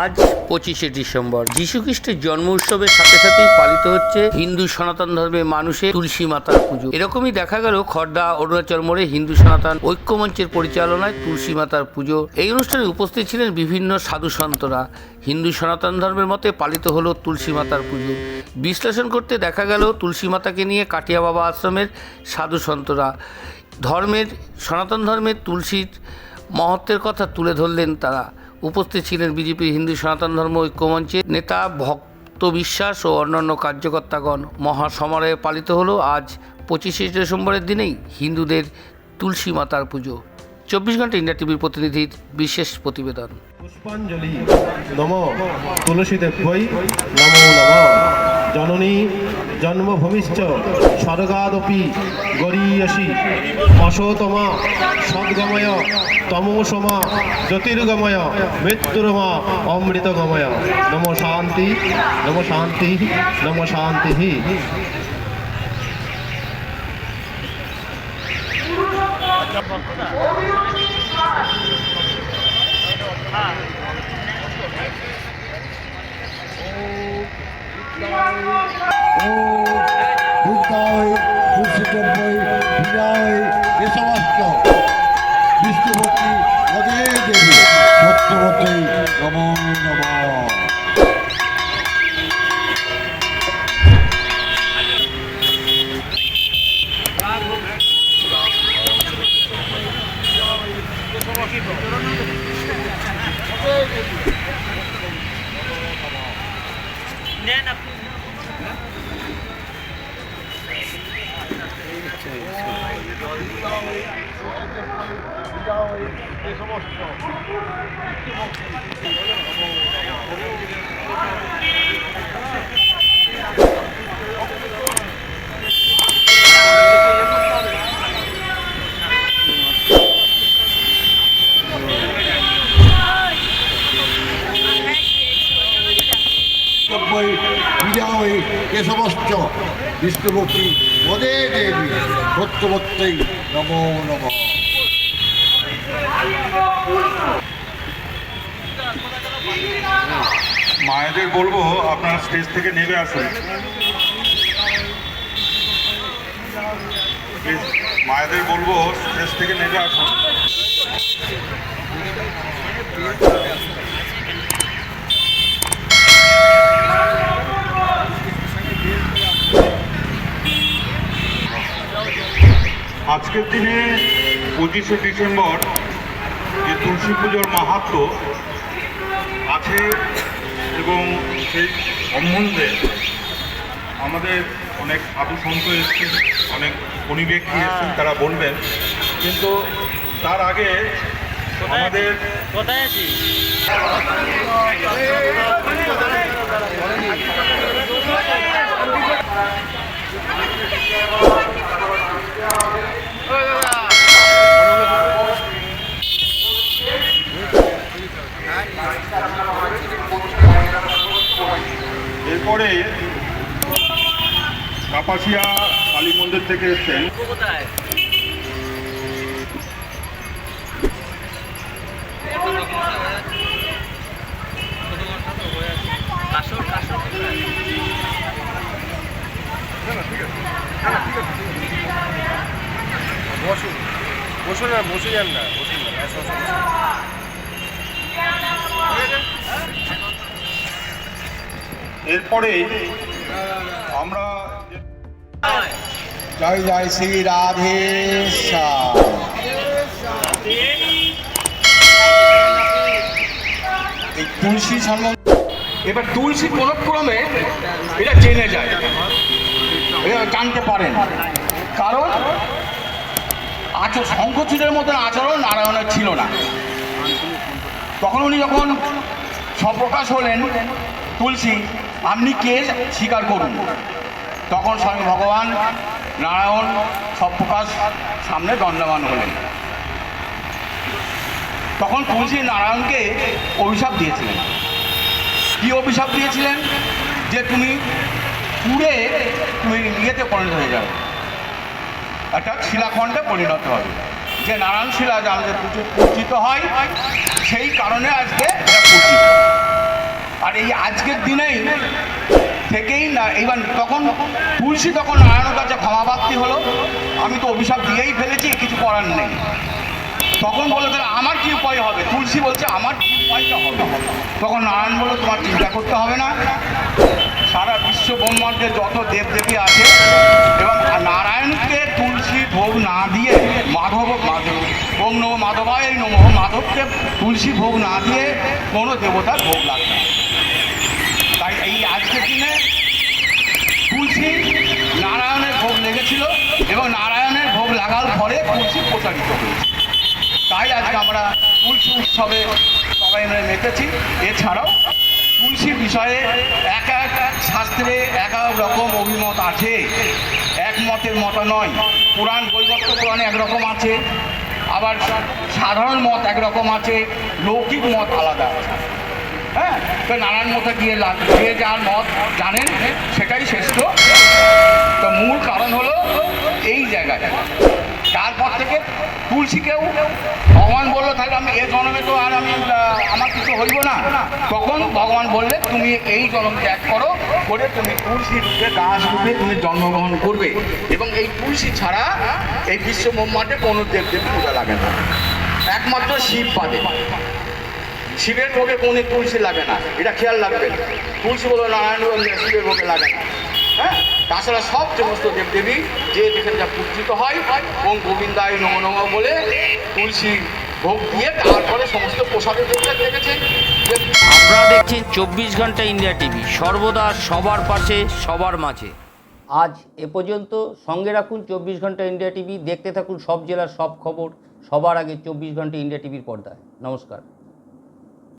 আজ পঁচিশে ডিসেম্বর। খ্রিস্টের জন্ম উৎসবের সাথে সাথেই পালিত হচ্ছে হিন্দু সনাতন ধর্মের মানুষের তুলসী মাতার পুজো। এরকমই দেখা গেল খড়দা অরুণাচল মোড়ে হিন্দু সনাতন ঐক্যমঞ্চের পরিচালনায় তুলসী মাতার পুজো। এই অনুষ্ঠানে উপস্থিত ছিলেন বিভিন্ন সাধু সন্তরা। হিন্দু সনাতন ধর্মের মতে পালিত হলো তুলসী মাতার পুজো। বিশ্লেষণ করতে দেখা গেল তুলসী মাতাকে নিয়ে কাটিয়া বাবা আশ্রমের সাধু সন্তরা। ধর্মের, সনাতন ধর্মের তুলসীর মহত্বের কথা তুলে ধরলেন তারা। উপস্থিত ছিলেন বিজেপি হিন্দু সনাতন ধর্ম ঐক্যমঞ্চের নেতা ভক্ত বিশ্বাস ও অন্যান্য কার্যকর্তাগণ। মহাসমারোহে পালিত হলো আজ পঁচিশে ডিসেম্বরের দিনেই হিন্দুদের তুলসী মাতার পুজো। চব্বিশ ঘণ্টা ইন্ডিয়া টিভির প্রতিনিধির বিশেষ প্রতিবেদন। পুষ্পাঞ্জলি, নম, তুলসী দেব নম নম। জননী জন্মভূমিশ্চ স্বর্গাদপি গরীয়সী। অশোতমা সদ্গময় তমোসমা জ্যোতির্গময়, মৃত্যুরমা, অমৃতগময়। নম শান্তি নম শান্তি নম শান্তি। বুদ্ধায় খুশিদ্রব্যই বিজয় এ সমস্ত বিষ্ণুভক্তি পদে দেবী সত্যবতী নম নম। নব্বই বিজয় এ সমস্ত বিষ্ণুভক্তি পদে দেবী সত্যবতী নম নম মায়েদের বলব, আপনারা স্টেজ থেকে নেমে আসুন। মায়েদের বলব, স্টেজ থেকে নেমে আসুন। আজকের দিনে পঁচিশে ডিসেম্বর তুলসী পুজোর মাহাত্ম আছে এবং সেই সম্বন্ধে আমাদের অনেক সাধু সন্ত এসছেন অনেক গুণী ব্যক্তি এসছেন তারা বলবেন। কিন্তু তার আগে আমাদের কোথায় আছিস? এরপরে কাপাসিয়া কালী মন্দির থেকে এসছেন। বসুন। বসুন বসে যান না বসুন না। এরপরে আমরা জয় জয় শ্রী রাধে। এই তুলসী সম্বন্ধে এবার তুলসী কোনক্রমে এটা জেনে যায়। এটা জানতে পারেন। কারণ আচর শঙ্খচূড়ের মতন আচরণ নারায়ণের ছিল না। তখন উনি যখন সপ্রকাশ হলেন, তুলসী, আপনি কে স্বীকার করুন? তখন স্বামী ভগবান নারায়ণ সপ্রকাশ সামনে দণ্ডমান হলেন। তখন তুলসী নারায়ণকে অভিশাপ দিয়েছিলেন। কি অভিশাপ দিয়েছিলেন? যে তুমি পুড়ে তুমি ইয়েতে পরিণত হয়ে যাবে। একটা শিলাখণ্ডে পরিণত হবে। যে নারায়ণ শিলা আজ আমাদের পূজিত হয়, সেই কারণে আজকে আর এই আজকের দিনেই থেকেই না এবার তখন তুলসী তখন নারায়ণের কাছে ক্ষমাপ্রাপ্তি হলো। আমি তো অভিশাপ দিয়েই ফেলেছি, কিছু করার নেই। তখন বলে তাহলে আমার কি উপায় হবে? তুলসী বলছে, আমার কি উপায়টা হবে? তখন নারায়ণ বলো তোমার চিন্তা করতে হবে না। সারা ব্রহ্মাণ্ডে যত দেবদেবী আছে, এবং নারায়ণকে তুলসী ভোগ না দিয়ে মাধব মাধব, ওম নম মাধবায় নম মাধবকে তুলসী ভোগ না দিয়ে কোনো দেবতার ভোগ লাগবে তাই এই আজকের দিনে তুলসী নারায়ণের ভোগ লেগেছিল, এবং নারায়ণের ভোগ লাগার ফলে তুলসী প্রচারিত হয়েছে। তাই আজকে আমরা তুলসী উৎসবে সবাই মেতেছি। এছাড়াও তুলসীর বিষয়ে এক এক শাস্ত্রে এক এক রকম অভিমত আছে। একমতের মত নয়। পুরাণ বৈবত্য পুরাণে একরকম আছে। আবার সাধারণ মত একরকম আছে। লৌকিক মত আলাদা আছে। হ্যাঁ? তো নানান মতে লাভ যে যার মত জানেন, সেটাই শ্রেষ্ঠ। তো মূল কারণ হলো এই জায়গায় তারপর থেকে তুলসীকেও ভগবান বলল, তাহলে আমি এ জন্মে তো আর আমি আমার কিছু হইব না। তখন ভগবান বললে, তুমি এই জন্ম ত্যাগ করো, করে তুমি তুলসী রূপে, গাছ রূপে তুমি জন্মগ্রহণ করবে। এবং এই তুলসী ছাড়া এই বিশ্ব ব্রহ্মাণ্ডে কোনো দেবদেবী পূজা লাগে না। একমাত্র শিব বাদে। শিবের ভোগে কোনো তুলসী লাগে না। এটা খেয়াল রাখবেন। তুলসী বলো, নারায়ণ শিবের ভোগে লাগে না। হ্যাঁ? তাছাড়া সব সমস্ত দেবদেবী যে যেখানে যা পূজিত হয় ওম গোবিন্দায় নম নম বলে তুলসী ভোগ দিয়ে তারপরে সমস্ত প্রসাদের দেবতা দেখেছেন যে আপনারা দেখছেন চব্বিশ ঘণ্টা ইন্ডিয়া টিভি সর্বদা সবার পাশে সবার মাঝে। আজ এ পর্যন্ত সঙ্গে রাখুন চব্বিশ ঘণ্টা ইন্ডিয়া টিভি দেখতে থাকুন সব জেলার সব খবর সবার আগে চব্বিশ ঘণ্টা ইন্ডিয়া টিভির পর্দায়। নমস্কার।